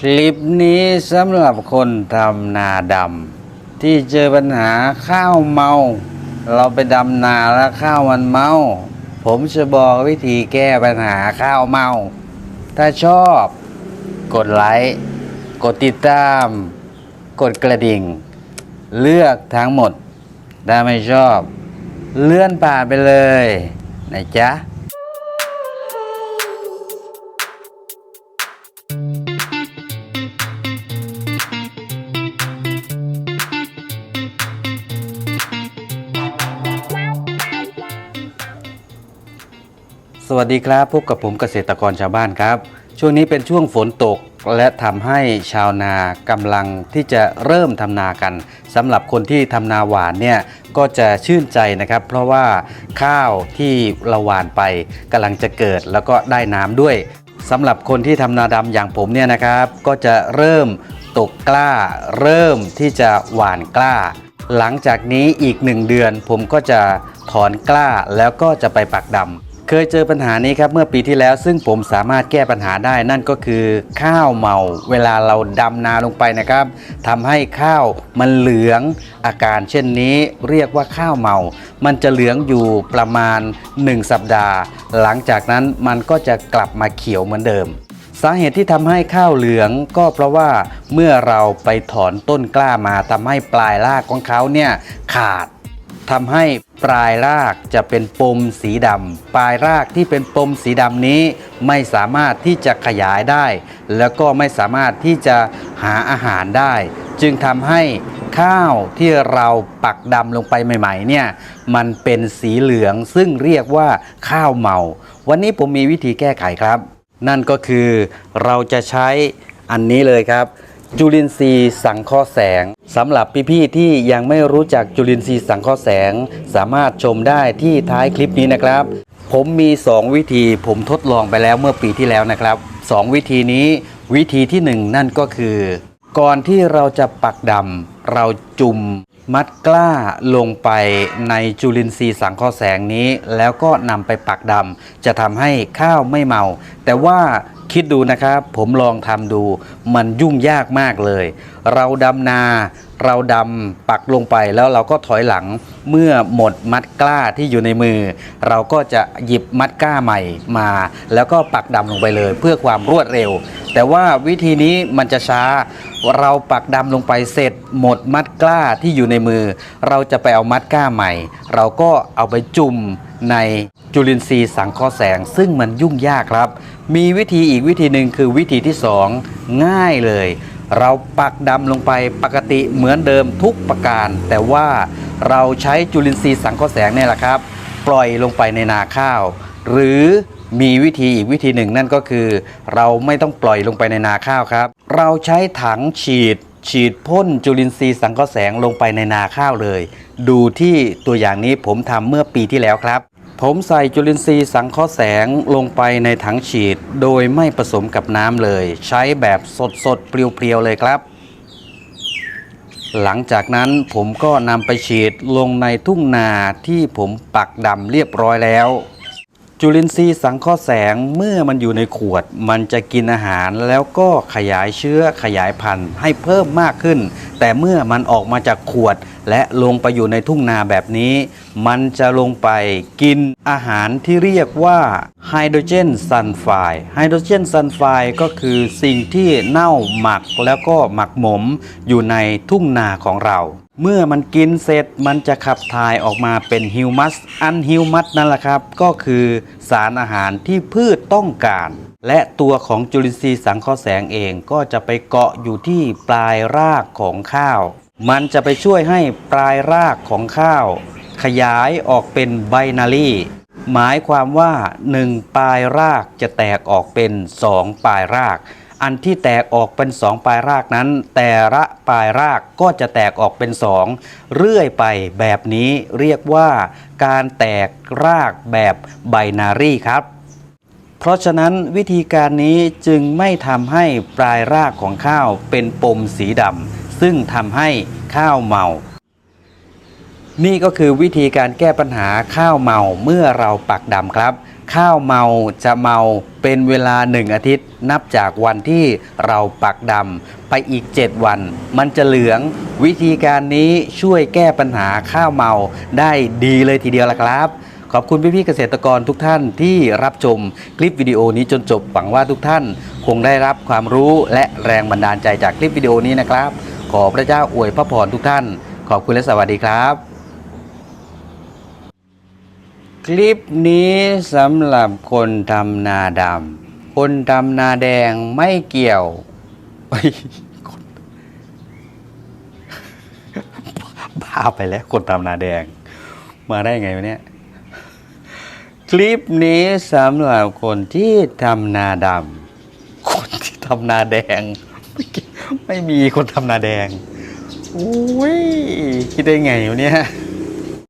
คลิปนี้สำหรับคนทำนาดำที่เจอปัญหาข้าวเมา เราไปดำนาแล้วข้าวมันเมา ผมจะบอกวิธีแก้ปัญหาข้าวเมา ถ้าชอบ กดไลค์ กดติดตาม กดกระดิ่ง เลือกทั้งหมด ถ้าไม่ชอบ เลื่อนผ่านไปเลย นะจ๊ะ สวัสดีครับพบกับผมเกษตรกรชาวบ้านครับ ช่วงนี้เป็นช่วงฝนตกและทำให้ชาวนากำลังที่จะเริ่มทำนากันสำหรับคนที่ทำนาหวานเนี่ยก็จะชื่นใจนะครับ เพราะว่าข้าวที่เราหวานไปกำลังจะเกิดแล้วก็ได้น้ำด้วยสำหรับคนที่ทำนาดำอย่างผมเนี่ยนะครับ ก็จะเริ่มตกกล้า เริ่มที่จะหวานกล้า หลังจากนี้อีกหนึ่งเดือนผมก็จะถอนกล้าแล้วก็จะไปปักดำ เคยเจอปัญหานี้ครับเมื่อปีที่แล้ว ซึ่งผมสามารถแก้ปัญหาได้นั่นก็คือข้าวเมา เวลาเราดำนาลงไปนะครับทำให้ข้าวมันเหลืองอาการเช่นนี้เรียกว่าข้าวเมา มันจะเหลืองอยู่ประมาณ 1 สัปดาห์ หลังจากนั้นมันก็จะกลับมาเขียวเหมือนเดิม สาเหตุที่ทำให้ข้าวเหลืองก็เพราะว่าเมื่อเราไปถอนต้นกล้ามาทำให้ปลายรากของเขาเนี่ยขาด ทำให้ปลายรากจะเป็นปมสีดำปลายรากที่เป็นปมสีดำนี้ ไม่สามารถที่จะขยายได้ แล้วก็ไม่สามารถที่จะหาอาหารได้ จึงทำให้ข้าวที่เราปักดำลงไปใหม่ๆเนี่ยมันเป็นสีเหลืองซึ่งเรียกว่าข้าวเมา วันนี้ผมมีวิธีแก้ไขครับ นั่นก็คือเราจะใช้อันนี้เลยครับ จุลินทรีย์สังเคราะห์แสง สำหรับพี่ๆที่ยังไม่รู้จักจุลินทรีย์สังเคราะห์แสง สามารถชมได้ที่ท้ายคลิปนี้นะครับ ผมมี 2 วิธีผมทดลองไปแล้วเมื่อปีที่แล้วนะครับ 2 วิธีนี้วิธีที่ 1 นั่นก็คือ ก่อนที่เราจะปักดำเราจุ่มมัดกล้าลงไปในจุลินทรีย์สังเคราะห์แสงนี้ แล้วก็นำไปปักดำจะทำให้ข้าวไม่เมา แต่ว่าคิดดูนะครับ ผมลองทำดู มันยุ่งยากมากเลย เราดำนา เราดำปักลงไปแล้วเราก็ถอยหลังเมื่อหมดมัดกล้าที่อยู่ในมือ เราก็จะหยิบมัดกล้าใหม่มา แล้วก็ปักดำลงไปเลย เพื่อความรวดเร็ว แต่ว่าวิธีนี้มันจะช้า เราปักดำลงไปเสร็จ หมดมัดกล้าที่อยู่ในมือ เราจะไปเอามัดกล้าใหม่ เราก็เอาไปจุ่มในจุลินทรีย์สังเคราะห์แสง ซึ่งมันยุ่งยากครับ มีวิธีอีกวิธีหนึ่งคือวิธีที่สองง่ายเลย เราปักดำลงไปปกติเหมือนเดิมทุกประการ แต่ว่าเราใช้จุลินทรีย์สังเคราะห์แสงเนี่ยแหละครับ ปล่อยลงไปในนาข้าว หรือมีวิธีอีกวิธีหนึ่งนั่นก็คือ เราไม่ต้องปล่อยลงไปในนาข้าวครับ เราใช้ถังฉีด ฉีดพ่นจุลินทรีย์สังเคราะห์แสงลงไปในนาข้าวเลย ดูที่ตัวอย่างนี้ผมทำเมื่อปีที่แล้วครับ ผมใส่จุลินทรีย์สังเคราะห์แสงลงไปในถังฉีด โดยไม่ผสมกับน้ำเลย ใช้แบบสดๆเปรียวๆเลยครับ หลังจากนั้นผมก็นำไปฉีดลงในทุ่งนาที่ผมปักดำเรียบร้อยแล้ว จุลินทรีย์สังเคราะห์แสงเมื่อมันอยู่ในขวด มันจะกินอาหารแล้วก็ขยายเชื้อขยายพันธุ์ให้เพิ่มมากขึ้น แต่เมื่อมันออกมาจากขวด และลงไปอยู่ในทุ่งนาแบบนี้ มันจะลงไปกินอาหารที่เรียกว่าไฮโดรเจนซัลไฟด์ไฮโดรเจนซัลไฟด์ก็คือสิ่งที่เน่าหมักแล้วก็หมักหมมอยู่ในทุ่งนาของเรา เมื่อมันกินเสร็จมันจะขับถ่ายออกมาเป็นฮิวมัส อันฮิวมัสนั่นแหละครับ ก็คือสารอาหารที่พืชต้องการ และตัวของจุลินทรีย์สังเคราะห์แสงเองก็จะไปเกาะอยู่ที่ปลายรากของข้าว มันจะไปช่วยให้ปลายรากของข้าว ขยายออกเป็นไบนารีหมายความว่า 1 ปลายรากจะแตกออกเป็น 2 ปลายราก อันที่แตกออกเป็น2ปลายรากนั้น แต่ละปลายรากก็จะแตกออกเป็น2เรื่อยไปแบบนี้เรียกว่าการแตกรากแบบไบนารีครับเพราะฉะนั้นวิธีการนี้จึงไม่ทำให้ปลายรากของข้าวเป็นปมสีดำซึ่งทำให้ข้าวเมา นี่ก็คือวิธีการแก้ปัญหาข้าวเมาเมื่อเราปักดำครับ ข้าวเมาจะเมาเป็นเวลาหนึ่งอาทิตย์ นับจากวันที่เราปักดำไปอีก 7 วัน มันจะเหลืองวิธีการนี้ช่วยแก้ปัญหาข้าวเมาได้ดีเลยทีเดียวละครับขอบคุณพี่ๆเกษตรกรทุกท่านที่รับชมคลิปวิดีโอนี้จนจบหวังว่าทุกท่าน คงได้รับความรู้และแรงบันดาลใจจากคลิปวิดีโอนี้นะครับ ขอพระเจ้าอวยพระพรทุกท่าน ขอบคุณและสวัสดีครับ คลิปนี้สำหรับคนทำนาดำ คนทำนาแดงไม่เกี่ยวบ้าไปแล้ว คนทำนาแดง มาได้ไงวะเนี่ย คลิปนี้สำหรับคนที่ทำนาดำ คนที่ทำนาแดง ไม่เกี่ยวไม่มีคนทำนาแดงอุ้ยคิดได้ไงวะเนี่ย